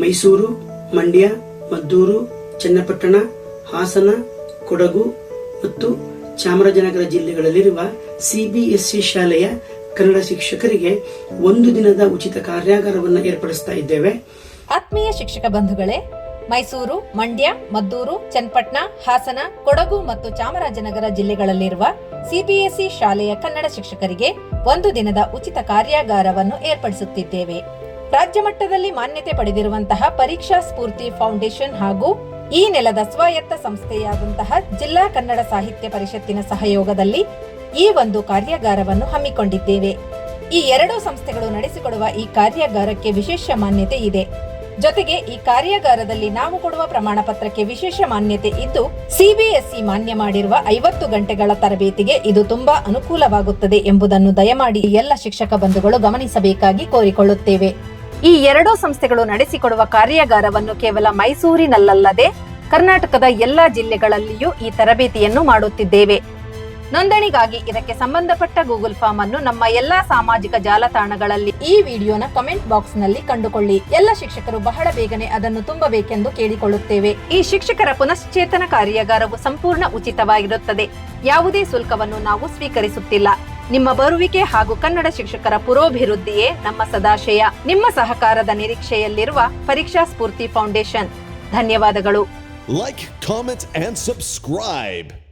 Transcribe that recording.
ಮೈಸೂರು, ಮಂಡ್ಯ, ಮದ್ದೂರು, ಚನ್ನಪಟ್ಟಣ, ಹಾಸನ, ಕೊಡಗು ಮತ್ತು ಚಾಮರಾಜನಗರ ಜಿಲ್ಲೆಗಳಲ್ಲಿರುವ ಸಿಬಿಎಸ್ಇ ಶಾಲೆಯ ಕನ್ನಡ ಶಿಕ್ಷಕರಿಗೆ ಒಂದು ದಿನದ ಉಚಿತ ಕಾರ್ಯಾಗಾರವನ್ನು ಏರ್ಪಡಿಸ್ತಾ ಇದ್ದೇವೆ. ಆತ್ಮೀಯ ಶಿಕ್ಷಕ ಬಂಧುಗಳೇ, ಮೈಸೂರು, ಮಂಡ್ಯ, ಮದ್ದೂರು, ಚನ್ನಪಟ್ಟಣ, ಹಾಸನ, ಕೊಡಗು ಮತ್ತು ಚಾಮರಾಜನಗರ ಜಿಲ್ಲೆಗಳಲ್ಲಿರುವ ಸಿಬಿಎಸ್ಇ ಶಾಲೆಯ ಕನ್ನಡ ಶಿಕ್ಷಕರಿಗೆ ಒಂದು ದಿನದ ಉಚಿತ ಕಾರ್ಯಾಗಾರವನ್ನು ಏರ್ಪಡಿಸುತ್ತಿದ್ದೇವೆ. ರಾಜ್ಯ ಮಟ್ಟದಲ್ಲಿ ಮಾನ್ಯತೆ ಪಡೆದಿರುವಂತಹ ಪರೀಕ್ಷಾ ಸ್ಫೂರ್ತಿ ಫೌಂಡೇಶನ್ ಹಾಗೂ ಈ ನೆಲದ ಸ್ವಾಯತ್ತ ಸಂಸ್ಥೆಯಾದಂತಹ ಜಿಲ್ಲಾ ಕನ್ನಡ ಸಾಹಿತ್ಯ ಪರಿಷತ್ತಿನ ಸಹಯೋಗದಲ್ಲಿ ಈ ಒಂದು ಕಾರ್ಯಾಗಾರವನ್ನು ಹಮ್ಮಿಕೊಂಡಿದ್ದೇವೆ. ಈ ಎರಡೂ ಸಂಸ್ಥೆಗಳು ನಡೆಸಿಕೊಡುವ ಈ ಕಾರ್ಯಾಗಾರಕ್ಕೆ ವಿಶೇಷ ಮಾನ್ಯತೆ ಇದೆ. ಜೊತೆಗೆ ಈ ಕಾರ್ಯಾಗಾರದಲ್ಲಿ ನಾವು ಕೊಡುವ ಪ್ರಮಾಣ ಪತ್ರಕ್ಕೆ ವಿಶೇಷ ಮಾನ್ಯತೆ ಇದ್ದು, ಸಿಬಿಎಸ್ಇ ಮಾನ್ಯ ಮಾಡಿರುವ ಐವತ್ತು ಗಂಟೆಗಳ ತರಬೇತಿಗೆ ಇದು ತುಂಬಾ ಅನುಕೂಲವಾಗುತ್ತದೆ ಎಂಬುದನ್ನು ದಯಮಾಡಿ ಎಲ್ಲ ಶಿಕ್ಷಕ ಬಂಧುಗಳು ಗಮನಿಸಬೇಕಾಗಿ ಕೋರಿಕೊಳ್ಳುತ್ತೇವೆ. ಈ ಎರಡೂ ಸಂಸ್ಥೆಗಳು ನಡೆಸಿಕೊಡುವ ಕಾರ್ಯಾಗಾರವನ್ನು ಕೇವಲ ಮೈಸೂರಿನಲ್ಲಲ್ಲದೆ ಕರ್ನಾಟಕದ ಎಲ್ಲಾ ಜಿಲ್ಲೆಗಳಲ್ಲಿಯೂ ಈ ತರಬೇತಿಯನ್ನು ಮಾಡುತ್ತಿದ್ದೇವೆ. ನೋಂದಣಿಗಾಗಿ ಇದಕ್ಕೆ ಸಂಬಂಧಪಟ್ಟ ಗೂಗಲ್ ಫಾರ್ಮ್ ಅನ್ನು ನಮ್ಮ ಎಲ್ಲಾ ಸಾಮಾಜಿಕ ಜಾಲತಾಣಗಳಲ್ಲಿ ಈ ವಿಡಿಯೋನ ಕಮೆಂಟ್ ಬಾಕ್ಸ್ನಲ್ಲಿ ಕಂಡುಕೊಳ್ಳಿ. ಎಲ್ಲ ಶಿಕ್ಷಕರು ಬಹಳ ಬೇಗನೆ ಅದನ್ನು ತುಂಬಬೇಕೆಂದು ಕೇಳಿಕೊಳ್ಳುತ್ತೇವೆ. ಈ ಶಿಕ್ಷಕರ ಪುನಶ್ಚೇತನ ಕಾರ್ಯಾಗಾರವು ಸಂಪೂರ್ಣ ಉಚಿತವಾಗಿರುತ್ತದೆ. ಯಾವುದೇ ಶುಲ್ಕವನ್ನು ನಾವು ಸ್ವೀಕರಿಸುತ್ತಿಲ್ಲ. ನಿಮ್ಮ ಬರುವಿಕೆ ಹಾಗೂ ಕನ್ನಡ ಶಿಕ್ಷಕರ ಪುರೋಭಿವೃದ್ಧಿಯೇ ನಮ್ಮ ಸದಾಶಯ. ನಿಮ್ಮ ಸಹಕಾರದ ನಿರೀಕ್ಷೆಯಲ್ಲಿರುವ ಪರೀಕ್ಷಾ ಸ್ಫೂರ್ತಿ ಫೌಂಡೇಶನ್. ಧನ್ಯವಾದಗಳು. Like comment and subscribe.